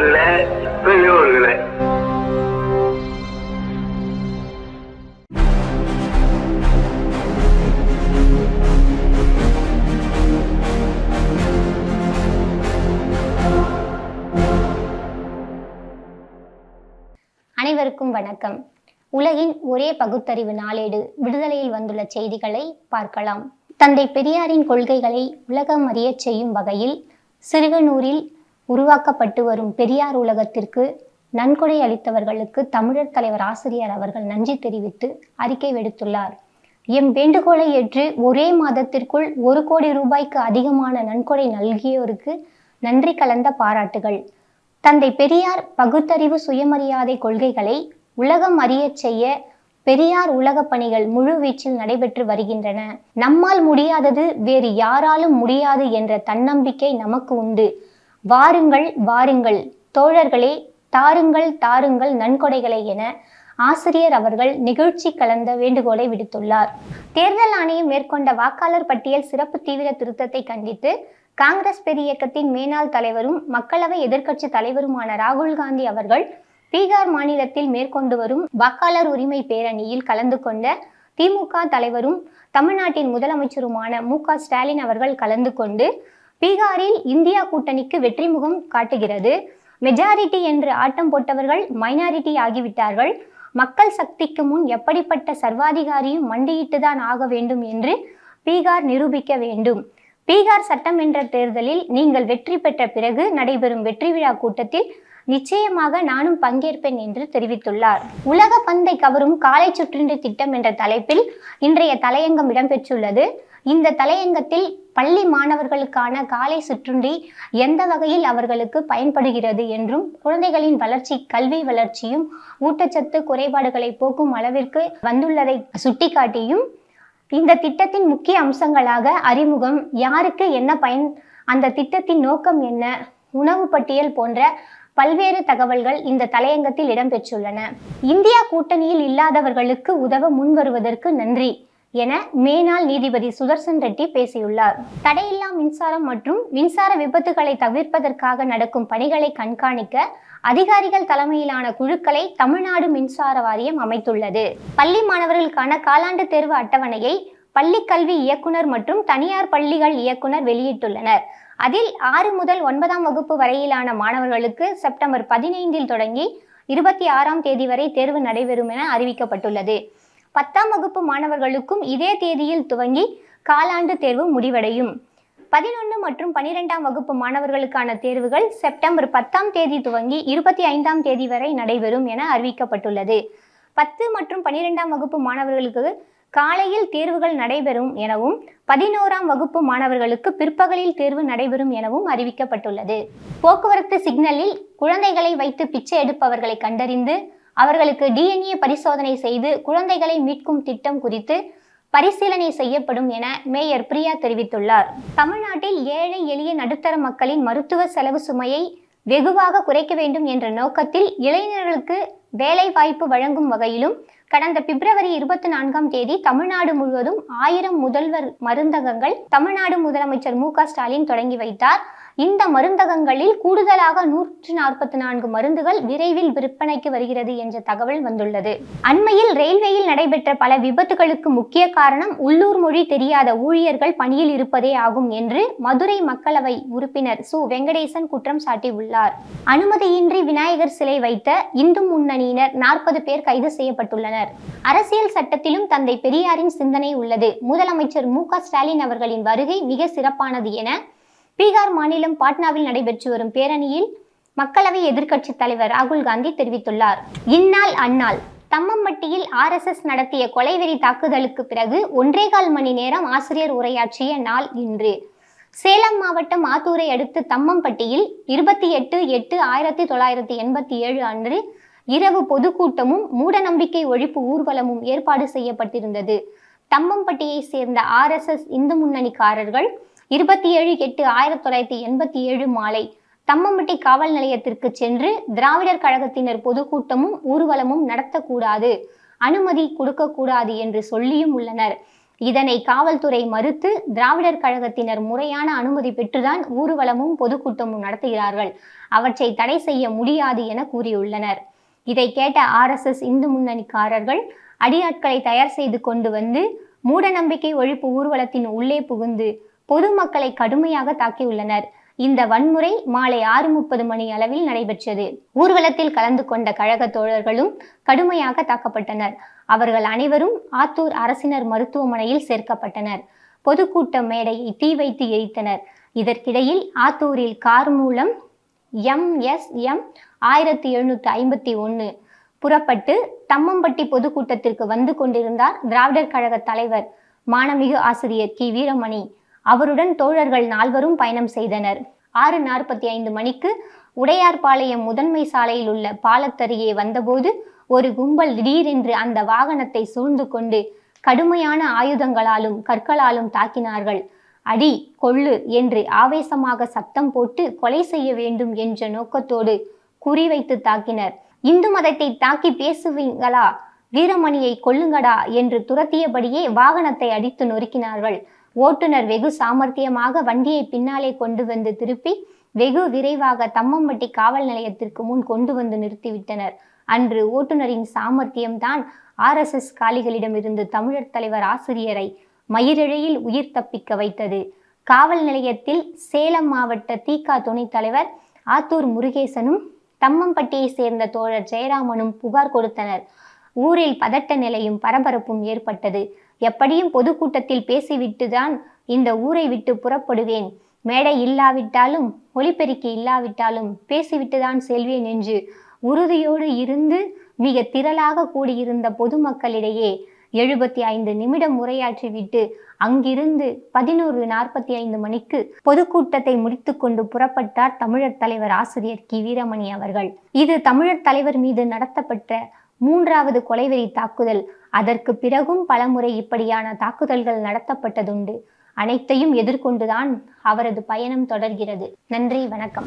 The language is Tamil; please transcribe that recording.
அல்ல பெரியோர்களே. அனைவருக்கும் வணக்கம். உலகின் ஒரே பகுத்தறிவு நாளேடு விடுதலையில் வந்துள்ள செய்திகளை பார்க்கலாம். தந்தை பெரியாரின் கொள்கைகளை உலகம் அறியச் செய்யும் வகையில் சிறுகனூரில் உருவாக்கப்பட்டு வரும் பெரியார் உலகத்திற்கு நன்கொடை அளித்தவர்களுக்கு தமிழர் தலைவர் ஆசிரியர் அவர்கள் நன்றி தெரிவித்து அறிக்கை விடுத்துள்ளார். எம் வேண்டுகோளை ஏற்று ஒரே மாதத்திற்குள் ஒரு கோடி ரூபாய்க்கு அதிகமான நன்கொடை நல்கியோருக்கு நன்றி கலந்த பாராட்டுகள். தந்தை பெரியார் பகுத்தறிவு சுயமரியாதை கொள்கைகளை உலகம் அறியச் செய்ய பெரியார் உலகப் பணிகள் முழு வீச்சில் நடைபெற்று வருகின்றன. நம்மால் முடியாதது வேறு யாராலும் முடியாது என்ற தன்னம்பிக்கை நமக்கு உண்டு. வாருங்கள் வாருங்கள் தோழர்களே தாருங்கள் தாருங்கள் நன்கொடைகளை என ஆசிரியர் அவர்கள் நிகழ்ச்சி கலந்த வேண்டுகோளை விடுத்துள்ளார். தேர்தல் ஆணையம் மேற்கொண்ட வாக்காளர் பட்டியல் சிறப்பு தீவிர திருத்தத்தை கண்டித்து காங்கிரஸ் பெரியக்கத்தின் மேனாள் தலைவரும் மக்களவை எதிர்க்கட்சி தலைவருமான ராகுல் காந்தி அவர்கள் பீகார் மாநிலத்தில் மேற்கொண்டு வரும் வாக்காளர் உரிமை பேரணியில் கலந்து கொண்ட திமுக தலைவரும் தமிழ்நாட்டின் முதலமைச்சருமான மு க ஸ்டாலின் அவர்கள் கலந்து கொண்டு பீகாரில் இந்தியா கூட்டணிக்கு வெற்றி முகம் காட்டுகிறது. மெஜாரிட்டி என்று ஆட்டம் போட்டவர்கள் மைனாரிட்டி ஆகிவிட்டார்கள். மக்கள் சக்திக்கு முன் எப்படிப்பட்ட சர்வாதிகாரியும் மண்டியிட்டுதான் ஆக வேண்டும் என்று பீகார் நிரூபிக்க வேண்டும். பீகார் சட்டமன்ற தேர்தலில் நீங்கள் வெற்றி பெற்ற பிறகு நடைபெறும் வெற்றி விழா கூட்டத்தில் நிச்சயமாக நானும் பங்கேற்பேன் என்று தெரிவித்துள்ளார். உலக பந்தை கவரும் காலை சுற்றுண்டு திட்டம் என்ற தலைப்பில் இன்றைய தலையங்கம் இடம்பெற்றுள்ளது. இந்த தலையங்கத்தில் பள்ளி மாணவர்களுக்கான காலை சுற்றுண்டி எந்த வகையில் அவர்களுக்கு பயன்படுகிறது என்றும் குழந்தைகளின் வளர்ச்சி கல்வி வளர்ச்சியும் ஊட்டச்சத்து குறைபாடுகளை போக்கும் அளவிற்கு வந்துள்ளதை சுட்டிக்காட்டியும் இந்த திட்டத்தின் முக்கிய அம்சங்களாக அறிமுகம் யாருக்கு என்ன பயன் அந்த திட்டத்தின் நோக்கம் என்ன உணவு பட்டியல் போன்ற பல்வேறு தகவல்கள் இந்த தலையங்கத்தில் இடம்பெற்றுள்ளன. இந்தியா கூட்டணியில் இல்லாதவர்களுக்கு உதவ முன்வருவதற்கு நன்றி. என மேனாள் நீதிபதி சுதர்சன் ரெட்டி பேசியுள்ளார். தடையில்லா மின்சாரம் மற்றும் மின்சார விபத்துகளை தவிர்ப்பதற்காக நடக்கும் பணிகளை கண்காணிக்க அதிகாரிகள் தலைமையிலான குழுக்களை தமிழ்நாடு மின்சார வாரியம் அமைத்துள்ளது. பள்ளி மாணவர்களுக்கான காலாண்டு தேர்வு அட்டவணையை பள்ளி கல்வி இயக்குனர் மற்றும் தனியார் பள்ளிகள் இயக்குனர் வெளியிட்டுள்ளனர். அதில் ஆறு முதல் ஒன்பதாம் வகுப்பு வரையிலான மாணவர்களுக்கு செப்டம்பர் பதினைந்தில் தொடங்கி இருபத்தி ஆறாம் தேதி வரை தேர்வு நடைபெறும் என அறிவிக்கப்பட்டுள்ளது. பத்தாம் வகுப்பு மாணவர்களுக்கும் இதே தேதியில் துவங்கி காலாண்டு தேர்வு முடிவடையும். பதினொன்று மற்றும் பனிரெண்டாம் வகுப்பு மாணவர்களுக்கான தேர்வுகள் செப்டம்பர் பத்தாம் தேதி துவங்கி இருபத்தி ஐந்தாம் தேதி வரை நடைபெறும் என அறிவிக்கப்பட்டுள்ளது. பத்து மற்றும் பனிரெண்டாம் வகுப்பு மாணவர்களுக்கு காலையில் தேர்வுகள் நடைபெறும் எனவும் பதினோராம் வகுப்பு மாணவர்களுக்கு பிற்பகலில் தேர்வு நடைபெறும் எனவும் அறிவிக்கப்பட்டுள்ளது. போக்குவரத்து சிக்னலில் குழந்தைகளை வைத்து பிச்சை எடுப்பவர்களை கண்டறிந்து அவர்களுக்கு டிஎன்ஏ பரிசோதனை செய்து குழந்தைகளை மீட்கும் திட்டம் குறித்து பரிசீலனை செய்யப்படும் என மேயர் பிரியா தெரிவித்துள்ளார். தமிழ்நாட்டில் ஏழை எளிய நடுத்தர மக்களின் மருத்துவ செலவு சுமையை வெகுவாக குறைக்க வேண்டும் என்ற நோக்கத்தில் இளைஞர்களுக்கு வேலை வாய்ப்பு வழங்கும் வகையிலும் கடந்த பிப்ரவரி இருபத்தி நான்காம் தேதி தமிழ்நாடு முழுவதும் ஆயிரம் முதல்வர் மருந்தகங்கள் தமிழ்நாடு முதலமைச்சர் மு க ஸ்டாலின் தொடங்கி வைத்தார். இந்த மருந்தகங்களில் கூடுதலாக நூற்று நாற்பத்தி நான்கு மருந்துகள் விரைவில் விற்பனைக்கு வருகிறது என்ற தகவல் வந்துள்ளது. அண்மையில் ரயில்வேயில் நடைபெற்ற பல விபத்துகளுக்கு முக்கிய காரணம் உள்ளூர் மொழி தெரியாத ஊழியர்கள் பணியில் இருப்பதே ஆகும் என்று மதுரை மக்களவை உறுப்பினர் சு. வெங்கடேசன் குற்றம் சாட்டியுள்ளார். அனுமதியின்றி விநாயகர் சிலை வைத்த இந்து முன்னணியினர் நாற்பது பேர் கைது செய்யப்பட்டுள்ளனர். அரசியல் சட்டத்திலும் தந்தை பெரியாரின் சிந்தனை உள்ளது. முதலமைச்சர் மு. க. ஸ்டாலின் அவர்களின் வருகை மிக சிறப்பானது என பீகார் மாநிலம் பாட்னாவில் நடைபெற்று வரும் பேரணியில் மக்களவை எதிர்க்கட்சி தலைவர் ராகுல் காந்தி தெரிவித்துள்ளார். இந்நாள் அந்நாள் தம்மம்பட்டியில் ஆர்எஸ்எஸ் நடத்திய கொலைவெறி தாக்குதலுக்கு பிறகு ஒன்றே கால் மணி நேரம் ஆசிரியர் உரையாற்றிய நாள் இன்று. சேலம் மாவட்டம் ஆத்தூரை அடுத்து தம்மம்பட்டியில் இருபத்தி எட்டு எட்டு ஆயிரத்தி தொள்ளாயிரத்தி எண்பத்தி ஏழு அன்று இரவு பொதுக்கூட்டமும் மூடநம்பிக்கை ஒழிப்பு ஊர்வலமும் ஏற்பாடு செய்யப்பட்டிருந்தது. தம்மம்பட்டியை சேர்ந்த ஆர்எஸ்எஸ் இந்து முன்னணிக்காரர்கள் இருபத்தி ஏழு எட்டு ஆயிரத்தி தொள்ளாயிரத்தி எண்பத்தி ஏழு மாலை தம்மம்பட்டி காவல் நிலையத்திற்கு சென்று திராவிடர் கழகத்தினர் பொதுக்கூட்டமும் ஊர்வலமும் நடத்தக்கூடாது அனுமதி கொடுக்கக்கூடாது என்று சொல்லியும் உள்ளனர். இதனை காவல்துறை மறுத்து திராவிடர் கழகத்தினர் முறையான அனுமதி பெற்றுதான் ஊர்வலமும் பொதுக்கூட்டமும் நடத்துகிறார்கள். அவற்றை தடை செய்ய முடியாது என கூறியுள்ளனர். இதை கேட்ட ஆர்எஸ்எஸ் இந்து முன்னணிக்காரர்கள் அடியாட்களை தயார் செய்து கொண்டு வந்து மூடநம்பிக்கை ஒழிப்பு ஊர்வலத்தின் உள்ளே புகுந்து பொதுமக்களை கடுமையாக தாக்கியுள்ளனர். இந்த வன்முறை மாலை ஆறு முப்பது மணி அளவில் நடைபெற்றது. ஊர்வலத்தில் கலந்து கொண்ட கழக தோழர்களும் கடுமையாக தாக்கப்பட்டனர். அவர்கள் அனைவரும் ஆத்தூர் அரசினர் மருத்துவமனையில் சேர்க்கப்பட்டனர். பொதுக்கூட்ட மேடையை தீ வைத்து எரித்தனர். இதற்கிடையில் ஆத்தூரில் கார் மூலம் எம்எஸ்எம் ஆயிரத்தி எழுநூற்றி ஐம்பத்தி ஒன்று புறப்பட்டு தம்மம்பட்டி பொதுக்கூட்டத்திற்கு வந்து கொண்டிருந்தார் திராவிடர் கழக தலைவர். மாணமிகு ஆசிரியர் கி. வீரமணி. அவருடன் தோழர்கள் நால்வரும் பயணம் செய்தனர். ஆறு நாற்பத்தி ஐந்து மணிக்கு உடையார்பாளையம் முதன்மை சாலையில் உள்ள பாலத்தருகே வந்தபோது ஒரு கும்பல் திடீரென்று அந்த வாகனத்தை சூழ்ந்து கொண்டு கடுமையான ஆயுதங்களாலும் கற்களாலும் தாக்கினார்கள். அடி கொள்ளு என்று ஆவேசமாக சத்தம் போட்டு கொலை செய்ய வேண்டும் என்ற நோக்கத்தோடு குறிவைத்து தாக்கினர். இந்து மதத்தை தாக்கி பேசுவீங்களா? வீரமணியை கொல்லுங்கடா என்று துரத்தியபடியே வாகனத்தை அடித்து நொறுக்கினார்கள். ஓட்டுநர் வெகு சாமர்த்தியமாக வண்டியை பின்னாலே கொண்டு வந்து திருப்பி வெகு விரைவாக தம்மம்பட்டி காவல் நிலையத்திற்கு முன் கொண்டு வந்து நிறுத்திவிட்டனர். அன்று ஓட்டுநரின் சாமர்த்தியம்தான் ஆர்எஸ்எஸ் காலிகளிடமிருந்து தமிழர் தலைவர் ஆசிரியரை மயிரிழையில் உயிர் தப்பிக்க வைத்தது. காவல் நிலையத்தில் சேலம் மாவட்ட தீகா துணைத் தலைவர் ஆத்தூர் முருகேசனும் தம்மம்பட்டியை சேர்ந்த தோழர் ஜெயராமனும் புகார் கொடுத்தனர். ஊரில் பதட்ட நிலையும் பரபரப்பும் ஏற்பட்டது. எப்படியும் பொதுக்கூட்டத்தில் பேசிவிட்டுதான் இந்த ஊரை விட்டு புறப்படுவேன். மேடை இல்லாவிட்டாலும் ஒலிபெருக்கி இல்லாவிட்டாலும் பேசிவிட்டுதான் செல்வேன் என்று உறுதியோடு இருந்து மிக திரளாக கூடியிருந்த பொதுமக்களிடையே எழுபத்தி ஐந்து நிமிடம் உரையாற்றிவிட்டு அங்கிருந்து பதினோரு நாற்பத்தி ஐந்து மணிக்கு பொதுக்கூட்டத்தை முடித்துக்கொண்டு புறப்பட்டார் தமிழர் தலைவர் ஆசிரியர் கி. வீரமணி அவர்கள். இது தமிழர் தலைவர் மீது நடத்தப்பட்ட மூன்றாவது கொலைவெறி தாக்குதல். அதற்கு பிறகும் பலமுறை இப்படியான தாக்குதல்கள் நடத்தப்பட்டதுண்டு. அனைத்தையும் எதிர்கொண்டுதான் அவரது பயணம் தொடர்கிறது. நன்றி வணக்கம்.